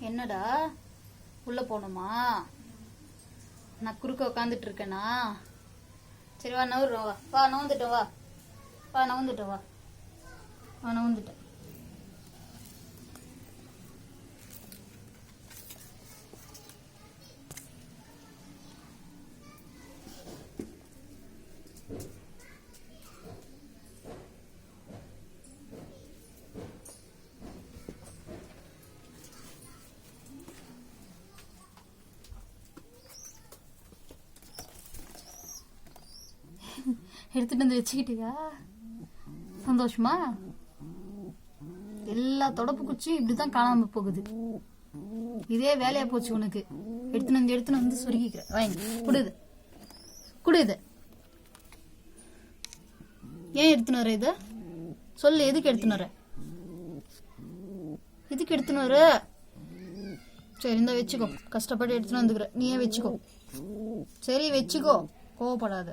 என்னடா? உள்ள போகணுமா? நான் குறுக்க உட்காந்துட்டு இருக்கேனா சரி வா நவுறோம் வா. வா நவுந்துட்டோம் வா. வா நவுந்துட்டோம் வா. வா நவுந்துட்டேன் எடுத்துட்டு வந்து வச்சுக்கிட்டியா? சந்தோஷமா? எல்லா தொடப்பு குச்சியும் இப்படிதான் காணாம போகுது. இதே வேலையாக போச்சு உனக்கு. எடுத்துன்னு வந்து எடுத்துன்னு வந்து சொருகிக்கிற வாங்கி குடுது குடுது ஏன் எடுத்துன்னு வர இதை? சொல்லு எதுக்கு எடுத்துன்னு வர எதுக்கு எடுத்துன்னு வர சரி இந்த வச்சுக்கோ. கஷ்டப்பட்டு எடுத்துன்னு வந்துக்கிற. நீயே வச்சுக்கோ. சரி வச்சுக்கோ. கோவப்படாத.